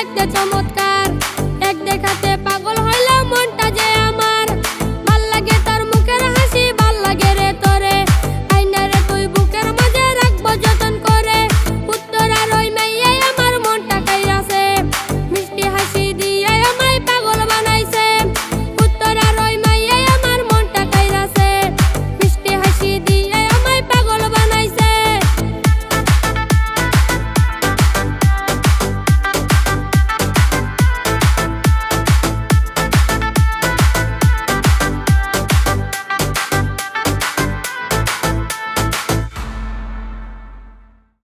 একটা চমৎকার